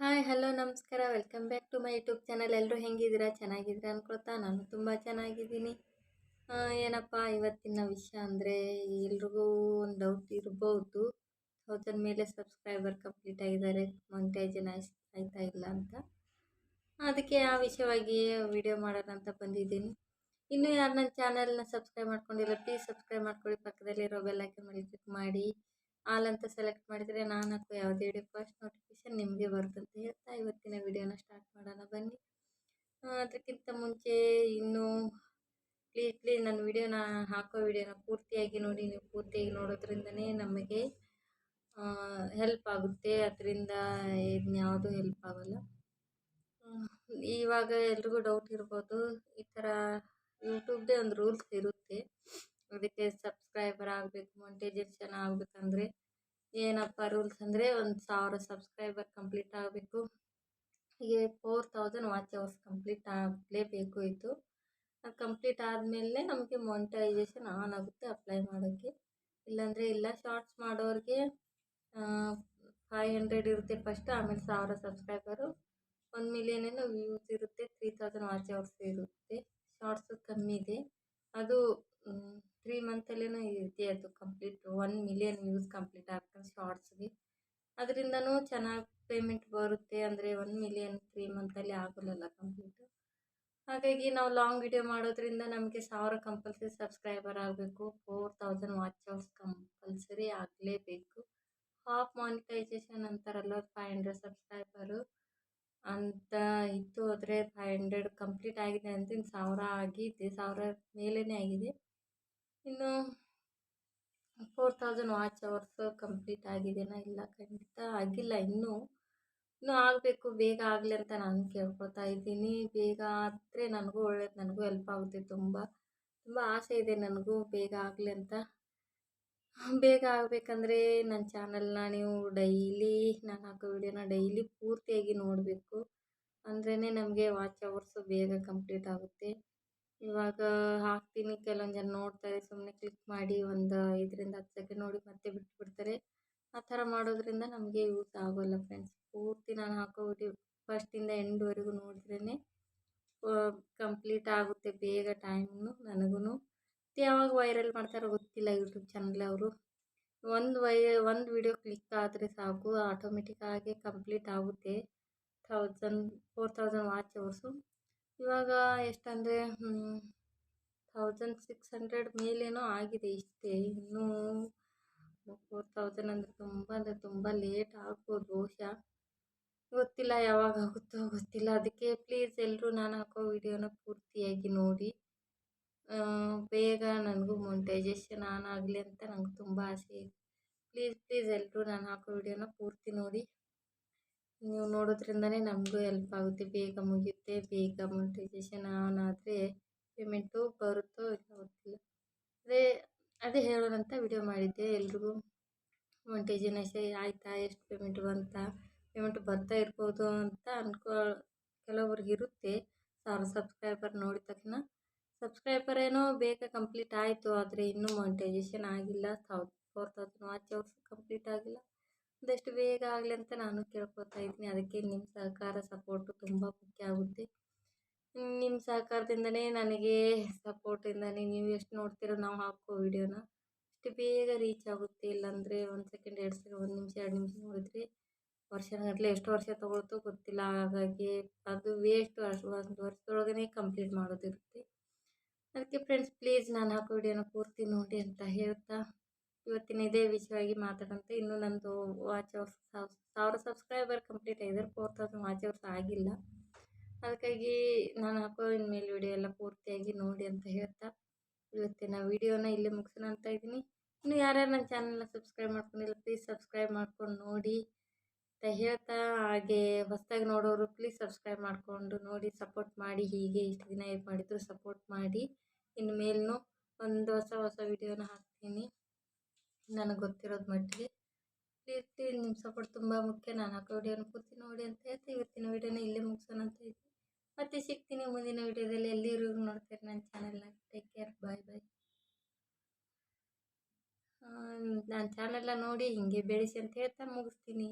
Hi, hello, ನಮಸ್ಕಾರ. Welcome back to my YouTube channel. ಎಲ್ಲರೂ ಹೆಂಗಿದ್ದೀರಾ? ಚೆನ್ನಾಗಿದ್ದೀರಾ ಅನ್ಕೊಳ್ತಾ ನಾನು ತುಂಬ ಚೆನ್ನಾಗಿದ್ದೀನಿ. ಏನಪ್ಪ, ಇವತ್ತಿನ ವಿಷಯ ಅಂದರೆ ಎಲ್ರಿಗೂ ಒಂದು ಡೌಟ್ ಇರ್ಬೋದು. ತೌಸಂಡ್ ಮೇಲೆ ಸಬ್ಸ್ಕ್ರೈಬರ್ ಕಂಪ್ಲೀಟ್ ಆಗಿದ್ದಾರೆ. ಮೊನಿಟೈಸೇಷನ್ ಆಯ್ತಾ ಇಲ್ಲ ಅಂತ. ಅದಕ್ಕೆ ಆ ವಿಷಯವಾಗಿ ವಿಡಿಯೋ ಮಾಡೋಣ ಅಂತ ಬಂದಿದ್ದೀನಿ. ಇನ್ನೂ ಯಾರು ನನ್ನ ಚಾನಲ್ನ ಸಬ್ಸ್ಕ್ರೈಬ್ ಮಾಡ್ಕೊಂಡಿಲ್ಲ ಪ್ಲೀಸ್ ಸಬ್ಸ್ಕ್ರೈಬ್ ಮಾಡ್ಕೊಳ್ಳಿ. ಪಕ್ಕದಲ್ಲಿರೋ ಬೆಲ್ ಐಕನ್ ಮೇಲೆ ಕ್ಲಿಕ್ ಮಾಡಿ. ಆಲ್ ಅಂತ ಸೆಲೆಕ್ಟ್ ಮಾಡಿದರೆ ನಾನು ಹಾಕೋ ಯಾವುದೇ ವಿಡಿಯೋ ಫಸ್ಟ್ ನೋಟಿಫಿಕೇಶನ್ ನಿಮಗೆ ಬರುತ್ತಂತ ಹೇಳ್ತಾ ಇವತ್ತಿನ ವಿಡಿಯೋನ ಸ್ಟಾರ್ಟ್ ಮಾಡೋಣ. ಬನ್ನಿ. ಅದಕ್ಕಿಂತ ಮುಂಚೆ ಇನ್ನೂ ಪ್ಲೀಸ್ ಪ್ಲೀಸ್ ನನ್ನ ವಿಡಿಯೋನ ಹಾಕೋ ವಿಡಿಯೋನ ಪೂರ್ತಿಯಾಗಿ ನೋಡಿ. ನೀವು ಪೂರ್ತಿಯಾಗಿ ನೋಡೋದ್ರಿಂದನೇ ನಮಗೆ ಹೆಲ್ಪ್ ಆಗುತ್ತೆ. ಅದರಿಂದ ಇನ್ಯಾವುದು ಹೆಲ್ಪ್ ಆಗೋಲ್ಲ. ಇವಾಗ ಎಲ್ರಿಗೂ ಡೌಟ್ ಇರ್ಬೋದು. ಈ ಥರ ಯೂಟ್ಯೂಬ್ದೇ ಒಂದು ರೂಲ್ಸ್ ಇರುತ್ತೆ. ಅದಕ್ಕೆ ಸಬ್ಸ್ಕ್ರೈಬರ್ ಆಗಬೇಕು ಮೊನಿಟೈಸೇಷನ್ ಆಗಬೇಕಂದ್ರೆ ಏನಪ್ಪ ರೂಲ್ಸ್ ಅಂದರೆ ಒಂದು ಸಾವಿರ ಸಬ್ಸ್ಕ್ರೈಬರ್ ಕಂಪ್ಲೀಟ್ ಆಗಬೇಕು. ಹೀಗೆ four thousand watch hours complete ಆಗಲೇಬೇಕು ಇದು. ಅದು ಕಂಪ್ಲೀಟ್ ಆದಮೇಲೆ ನಮಗೆ ಮೊನಿಟೈಸೇಷನ್ ಆನ್ ಆಗುತ್ತೆ ಅಪ್ಲೈ ಮಾಡೋಕ್ಕೆ ಇಲ್ಲಾಂದರೆ ಇಲ್ಲ ಶಾರ್ಟ್ಸ್ ಮಾಡೋರಿಗೆ ಫೈವ್ ಹಂಡ್ರೆಡ್ ಇರುತ್ತೆ ಫಸ್ಟ್ ಆಮೇಲೆ ಸಾವಿರ ಸಬ್ಸ್ಕ್ರೈಬರು ಒಂದು ಮಿಲಿಯನ್ ಏನೋ ವ್ಯೂಸ್ ಇರುತ್ತೆ ತ್ರೀ ತೌಸಂಡ್ ವಾಚ್ ಅವರ್ಸ್ ಇರುತ್ತೆ. ಶಾರ್ಟ್ಸ್ ಕಮ್ಮಿ ಇದೆ. ಅದು ಮಂತಲ್ಲೇನೋ ಇದೆ ಅದು complete one million views complete ಆಗ್ತದೆ ಶಾರ್ಟ್ಸ್ಗೆ ಅದರಿಂದನೂ ಚೆನ್ನಾಗಿ ಪೇಮೆಂಟ್ ಬರುತ್ತೆ ಅಂದರೆ ಒನ್ ಮಿಲಿಯನ್ ತ್ರೀ ಮಂತಲ್ಲಿ ಆಗೋಲ್ಲ ಕಂಪ್ಲೀಟು ಹಾಗಾಗಿ ನಾವು ಲಾಂಗ್ ವಿಡಿಯೋ ಮಾಡೋದ್ರಿಂದ ನಮಗೆ ಸಾವಿರ ಕಂಪಲ್ಸರಿ ಸಬ್ಸ್ಕ್ರೈಬರ್ ಆಗಬೇಕು. Four thousand watch hours compulsory ಆಗಲೇಬೇಕು. ಹಾಫ್ ಮಾನಿಟೈಸೇಷನ್ ಅಂತಾರಲ್ಲ ಫೈವ್ ಹಂಡ್ರೆಡ್ ಸಬ್ಸ್ಕ್ರೈಬರು ಅಂತ ಇತ್ತು ಆದರೆ ಫೈವ್ ಹಂಡ್ರೆಡ್ ಕಂಪ್ಲೀಟ್ ಆಗಿದೆ ಅಂತ ಇನ್ನು ಸಾವಿರ ಆಗಿದೆ. ಸಾವಿರ ಮೇಲೇ ಆಗಿದೆ. ಇನ್ನು four thousand watch hours complete ಆಗಿದೆಯಾ ಇಲ್ಲ, ಖಂಡಿತ ಆಗಿಲ್ಲ, ಇನ್ನೂ ಇನ್ನೂ ಆಗಬೇಕು, ಬೇಗ ಆಗಲಿ ಅಂತ ನಾನು ಕೇಳ್ಕೊತಾ ಇದ್ದೀನಿ. ಬೇಗ ಆದರೆ ನನಗೂ ಒಳ್ಳೇದು, ನನಗೂ ಹೆಲ್ಪ್ ಆಗುತ್ತೆ ತುಂಬ. ತುಂಬ ಆಸೆ ಇದೆ ನನಗೂ, ಬೇಗ ಆಗಲಿ ಅಂತ. ಬೇಗ ಆಗಬೇಕಂದ್ರೆ ನನ್ನ ಚಾನಲ್ನ ನೀವು ಡೈಲಿ ನಾನು ಹಾಕೋ ವಿಡಿಯೋನ ಡೈಲಿ ಪೂರ್ತಿಯಾಗಿ ನೋಡಬೇಕು. ಅಂದ್ರೇ ನಮಗೆ ವಾಚ್ ಅವರ್ಸು ಬೇಗ ಕಂಪ್ಲೀಟ್ ಆಗುತ್ತೆ. ಇವಾಗ ಹಾಕ್ತೀನಿ. ಕೆಲವೊಂದು ಜನ ನೋಡ್ತಾರೆ ಸುಮ್ಮನೆ ಕ್ಲಿಕ್ ಮಾಡಿ ಒಂದು ಐದರಿಂದ ಹತ್ತು ಸೆಕೆಂಡ್ ನೋಡಿ ಮತ್ತೆ ಬಿಟ್ಬಿಡ್ತಾರೆ. ಆ ಥರ ಮಾಡೋದ್ರಿಂದ ನಮಗೆ ಯೂಸ್ ಆಗೋಲ್ಲ ಫ್ರೆಂಡ್ಸ್ ಪೂರ್ತಿ ನಾನು ಹಾಕೋ ವಿಡಿಯೋ ಫಸ್ಟಿಂದ ಎಂಡ್ವರೆಗೂ ನೋಡಿದ್ರೇ ಕಂಪ್ಲೀಟ್ ಆಗುತ್ತೆ ಬೇಗ ಟೈಮ್ನು ನನಗೂ ಯಾವಾಗ ವೈರಲ್ ಮಾಡ್ತಾರೋ ಗೊತ್ತಿಲ್ಲ ಯೂಟ್ಯೂಬ್ ಚಾನಲ್ ಅವರು. ಒಂದು ವೈ, ಒಂದು ವಿಡಿಯೋ ಕ್ಲಿಕ್ ಆದರೆ ಸಾಕು. ಆಟೋಮೆಟಿಕ್ ಆಗಿ ಕಂಪ್ಲೀಟ್ ಆಗುತ್ತೆ. Thousand four thousand watch hours. ಇವಾಗ ಎಷ್ಟಂದರೆ ಥೌಸಂಡ್ ಸಿಕ್ಸ್ ಹಂಡ್ರೆಡ್ ಮೇಲೇನೋ ಆಗಿದೆ ಇಷ್ಟೇ. ಇನ್ನೂ ಫೋರ್ ತೌಸಂಡ್ ಅಂದರೆ ತುಂಬ ಅಂದರೆ ತುಂಬ ಲೇಟ್ ಆಗ್ಬೋದು ಬಹುಶಃ. ಗೊತ್ತಿಲ್ಲ ಯಾವಾಗ ಆಗುತ್ತೋ ಗೊತ್ತಿಲ್ಲ. ಅದಕ್ಕೆ ಪ್ಲೀಸ್ ಎಲ್ಲರೂ ನಾನು ಹಾಕೋ ವಿಡಿಯೋನ ಪೂರ್ತಿಯಾಗಿ ನೋಡಿ. ಬೇಗ ನನಗೂ ಮೊನಿಟೈಸೇಷನ್ ಆನ್ ಆಗಲಿ ಅಂತ ನಂಗೆ ತುಂಬ ಆಸೆ ಇದೆ. ಪ್ಲೀಸ್ ಪ್ಲೀಸ್ ಎಲ್ಲರೂ ನಾನು ಹಾಕೋ ವಿಡಿಯೋನ ಪೂರ್ತಿ ನೋಡಿ. ನೀವು ನೋಡೋದ್ರಿಂದನೇ ನಮಗೂ ಹೆಲ್ಪ್ ಆಗುತ್ತೆ. ಬೇಗ ಮುಗಿಯುತ್ತೆ, ಬೇಗ ಮೊನಿಟೈಸೇಷನ್ ಆನ್ ಆದರೆ ಪೇಮೆಂಟು ಬರುತ್ತೋ ಇಲ್ಲ ಗೊತ್ತಿಲ್ಲ. ಅದೇ ಅದೇ ಹೇಳೋಣ ಅಂತ ವಿಡಿಯೋ ಮಾಡಿದ್ದೆ. ಎಲ್ರಿಗೂ ಮೊನಿಟೈಸೇಷನ್ ಆಯಿತಾ, ಎಷ್ಟು ಪೇಮೆಂಟ್ ಬಂತ ಪೇಮೆಂಟ್ ಬರ್ತಾ ಇರ್ಬೋದು ಅಂತ ಅನ್ಕೋ, ಕೆಲವ್ರಿಗೆ ಇರುತ್ತೆ. ಸಾವಿರ ಸಬ್ಸ್ಕ್ರೈಬರ್ ನೋಡಿದ ತಕ್ಷಣ ಸಬ್ಸ್ಕ್ರೈಬರ್ ಏನೋ ಬೇಗ ಕಂಪ್ಲೀಟ್ ಆಯಿತು, ಆದರೆ ಇನ್ನೂ ಮೊನಿಟೈಸೇಷನ್ ಆಗಿಲ್ಲ. Thou four thousand watch hours complete ಆಗಿಲ್ಲ. ಆದಷ್ಟು ಬೇಗ ಆಗಲಿ ಅಂತ ನಾನು ಕೇಳ್ಕೊತಾ ಇದ್ದೀನಿ. ಅದಕ್ಕೆ ನಿಮ್ಮ ಸಹಕಾರ, ಸಪೋರ್ಟು ತುಂಬ ಮುಖ್ಯ ಆಗುತ್ತೆ. ನಿಮ್ಮ ಸಹಕಾರದಿಂದನೇ ನನಗೆ ಸಪೋರ್ಟಿಂದನೇ ನೀವು ಎಷ್ಟು ನೋಡ್ತೀರೋ ನಾವು ಹಾಕೋ ವಿಡಿಯೋನ ಅಷ್ಟು ಬೇಗ ರೀಚ್ ಆಗುತ್ತೆ. ಇಲ್ಲಾಂದರೆ ಒಂದು ಸೆಕೆಂಡ್, ಎರಡು ಸೆಕೆಂಡ್, ಒಂದು ನಿಮಿಷ, ಎರಡು ನಿಮಿಷ ನೋಡಿದರೆ ವರ್ಷಗಟ್ಟಲೆ ಎಷ್ಟು ವರ್ಷ ತೊಗೊಳ್ತೋ ಗೊತ್ತಿಲ್ಲ. ಹಾಗಾಗಿ ಅದು ವೇಸ್ಟ್ ಒಂದು ವರ್ಷದೊಳಗೇ ಕಂಪ್ಲೀಟ್ ಮಾಡೋದಿರುತ್ತೆ. ಅದಕ್ಕೆ ಫ್ರೆಂಡ್ಸ್ ಪ್ಲೀಸ್ ನಾನು ಹಾಕೋ ವಿಡಿಯೋನ ಪೂರ್ತಿ ನೋಡಿ ಅಂತ ಹೇಳ್ತಾ ಇವತ್ತಿನ ಇದೇ ವಿಷಯವಾಗಿ ಮಾತಾಡಂತ ಇನ್ನೂ ನಂದು ವಾಚ್ ಅವರ್ಸ್ ಸಾವಿರ ಸಬ್ಸ್ಕ್ರೈಬರ್ ಕಂಪ್ಲೀಟ್ ಆಗಿದ್ದಾರೆ ಫೋರ್ ತೌಸಂಡ್ ವಾಚ್ ಅವರ್ಸ್ ಆಗಿಲ್ಲ. ಅದಕ್ಕಾಗಿ ನಾನು ಹಾಕೋ ಇನ್ಮೇಲೆ ವಿಡಿಯೋ ಎಲ್ಲ ಪೂರ್ತಿಯಾಗಿ ನೋಡಿ ಅಂತ ಹೇಳ್ತಾ, ಇವತ್ತಿನ ವಿಡಿಯೋನ ಇಲ್ಲೇ ಮುಗಿಸೋಣ ಅಂತ ಇದ್ದೀನಿ. ಇನ್ನು ಯಾರ್ಯಾರು ನನ್ನ ಚಾನಲ್ನ ಸಬ್ಸ್ಕ್ರೈಬ್ ಮಾಡ್ಕೊಂಡಿಲ್ಲ ಪ್ಲೀಸ್ ಸಬ್ಸ್ಕ್ರೈಬ್ ಮಾಡ್ಕೊಂಡು ನೋಡಿ ಅಂತ ಹೇಳ್ತಾ, ಹಾಗೆ ಹೊಸದಾಗಿ ನೋಡೋರು ಪ್ಲೀಸ್ ಸಬ್ಸ್ಕ್ರೈಬ್ ಮಾಡಿಕೊಂಡು ನೋಡಿ ಸಪೋರ್ಟ್ ಮಾಡಿ, ಹೀಗೆ ಇಷ್ಟು ದಿನ ಹೇಗೆ ಮಾಡಿದ್ರು ಸಪೋರ್ಟ್ ಮಾಡಿ ಇನ್ನು ಮೇಲೂ ಒಂದು ಹೊಸ ಹೊಸ ವಿಡಿಯೋನ ಹಾಕ್ತೀನಿ. ನನಗೆ ಗೊತ್ತಿರೋದು ಮಟ್ಟಿಗೆ. ಪ್ಲೀಸ್ ನಿಮ್ಮ ಸಪೋರ್ಟ್ ತುಂಬ ಮುಖ್ಯ. ನಾನು ಹಾಕೋ ವಿಡಿಯೋನ ಪೂರ್ತಿ ನೋಡಿ ಅಂತ ಹೇಳ್ತಾ. ಇವತ್ತಿನ ವಿಡಿಯೋನ ಇಲ್ಲೇ ಮುಗಿಸೋಣ ಅಂತ ಇದ್ದೀನಿ ಮತ್ತೆ ಸಿಗ್ತೀನಿ ಮುಂದಿನ ವಿಡಿಯೋದಲ್ಲಿ. ಎಲ್ಲಿವರೆಗೂ ನೋಡ್ತೀರಿ ನನ್ನ ಚಾನಲ್ನ ಟೇಕ್ ಕೇರ್ ಬಾಯ್ ಬಾಯ್ ನಾನು ಚಾನೆಲ್ನ ನೋಡಿ ಹೀಗೆ ಬೆಳೆಸಿ ಅಂತ ಹೇಳ್ತಾ ಮುಗಿಸ್ತೀನಿ.